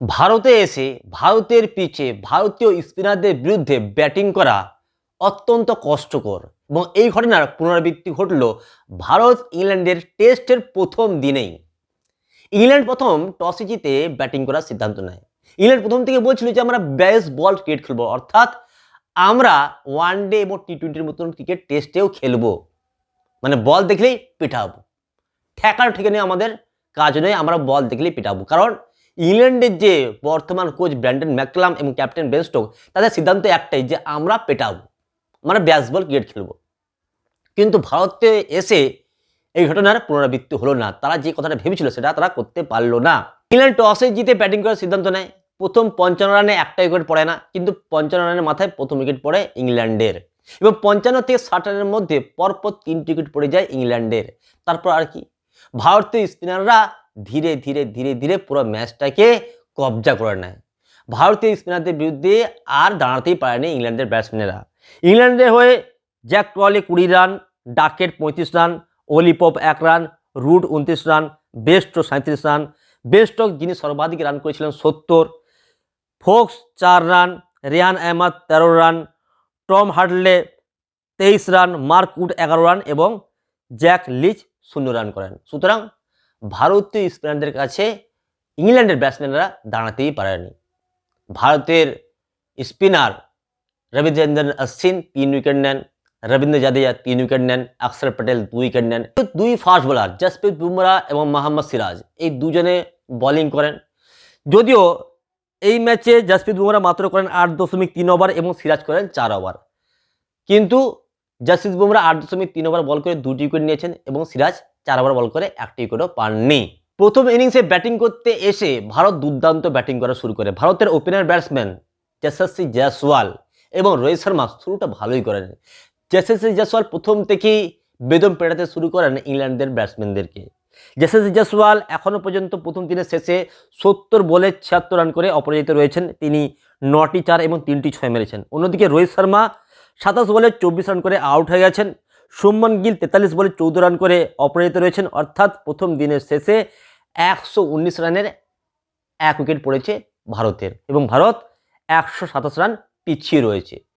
ভারতে এসে ভারতের পিচে ভারতীয় স্পিনারদের বিরুদ্ধে ব্যাটিং করা অত্যন্ত কষ্টকর এবং এই ঘটনার পুনরাবৃত্তি ঘটল ভারত ইংল্যান্ডের টেস্টের প্রথম দিনেই। ইংল্যান্ড প্রথম টসে জিতে ব্যাটিং করার সিদ্ধান্ত নেয়। ইংল্যান্ড প্রথম থেকে বলছিল যে আমরা ব্যাস বল ক্রিকেট খেলব, অর্থাৎ আমরা ওয়ান ডে এবং টি টোয়েন্টির মতন ক্রিকেট টেস্টেও খেলব। মানে বল দেখলেই পিঠাবো ঠেকার ঠেকে নিয়ে আমাদের কাজ নয়, আমরা বল দেখলেই পিটাবো। কারণ ইংল্যান্ডের যে বর্তমান কোচ ব্র্যান্ডন ম্যাকলাম এবং ক্যাপ্টেন বেনস্টোক তাদের সিদ্ধান্ত একটাই যে আমরা পেটাবো। মানে ব্যাস বল ক্রিকেট খেলব। কিন্তু ভারতে এসে এই ঘটনার পুনরাবৃত্তি হলো না। তারা যে কথাটা ভেবেছিল সেটা তারা করতে পারল না। ইংল্যান্ড টসে জিতে ব্যাটিং করার সিদ্ধান্ত নেয়। প্রথম পঞ্চান্ন রানে একটা উইকেট পড়ে না, কিন্তু পঞ্চান্ন রানের মাথায় প্রথম উইকেট পড়ে ইংল্যান্ডের। এবং পঞ্চান্ন থেকে ষাট রানের মধ্যে পরপর তিনটি উইকেট পড়ে যায় ইংল্যান্ডের। তারপর আর কি? ভারতীয় স্পিনাররা ধীরে ধীরে ধীরে ধীরে পুরো ম্যাচটাকে কবজা করে নেয়। ভারতীয় স্পিনারদের বিরুদ্ধে আর দাঁড়াতেই পারেনি ইংল্যান্ডের ব্যাটসম্যানেরা। ইংল্যান্ডের হয়ে জ্যাক ট্রলি কুড়ি রান ডাকেট পঁয়ত্রিশ রান অলিপপ এক রান, রুট উনত্রিশ রান, বেস্টো সাঁত্রিশ রান বেস্টক যিনি সর্বাধিক রান করেছিলেন সত্তর, ফোক্স চার রান, রেয়ান আহমদ তেরো রান, টম হার্ডলে তেইশ রান, মার্ক উড এগারো রান এবং জ্যাক লিচ শূন্য রান করেন। সুতরাং ভারতীয় স্পিনারদের কাছে ইংল্যান্ডের ব্যাটসম্যানরা দাঁড়াতেই পারেনি ভারতের স্পিনার রবিচন্দ্রন অশ্বিন তিন উইকেট নেন, রবীন্দ্র জাদেজা তিন উইকেট নেন, অক্ষর প্যাটেল দুই উইকেট নেন। দুই ফাস্ট বোলার জসপ্রীত বুমরা এবং মোহাম্মদ সিরাজ এই দুজনে বোলিং করেন। যদিও এই ম্যাচে জসপ্রীত বুমরা মাত্র করেন আট দশমিক তিন ওভার এবং সিরাজ করেন চার ওভার। কিন্তু জসপ্রীত বুমরা আট দশমিক তিন ওভার বল করে দুটি উইকেট নিয়েছেন এবং সিরাজ চার ওভার বল করে একটি উইকেটও পাননি। প্রথম ইনিংসে ব্যাটিং করতে এসে ভারত দুর্দান্ত ব্যাটিং করা শুরু করে। ভারতের ওপেনার ব্যাটসম্যান যশস্বী জয়সওয়াল এবং রোহিত শর্মা শুরুটা ভালোই করেন। যশস্বী জয়সওয়াল প্রথম থেকেই বেদম পেটাতে শুরু করেন ইংল্যান্ডের ব্যাটসম্যানদেরকে যশস্বী জয়সওয়াল এখনও পর্যন্ত প্রথম দিনের শেষে সত্তর বলে ছিয়াত্তর রান করে অপরাজিত রয়েছেন। তিনি নটি চার এবং তিনটি ছয় মেরেছেন। অন্যদিকে রোহিত শর্মা সাতাশ বলে চব্বিশ রান করে আউট হয়ে গেছেন। সুমন গিল তেতাল্লিশ বলে চৌদ্দ রান করে অপরাজিত রয়েছেন। অর্থাৎ প্রথম দিনের শেষে একশো উনিশ রানের এক উইকেট পড়েছে ভারতের এবং ভারত একশো সাতাশ রান পিছিয়ে রয়েছে।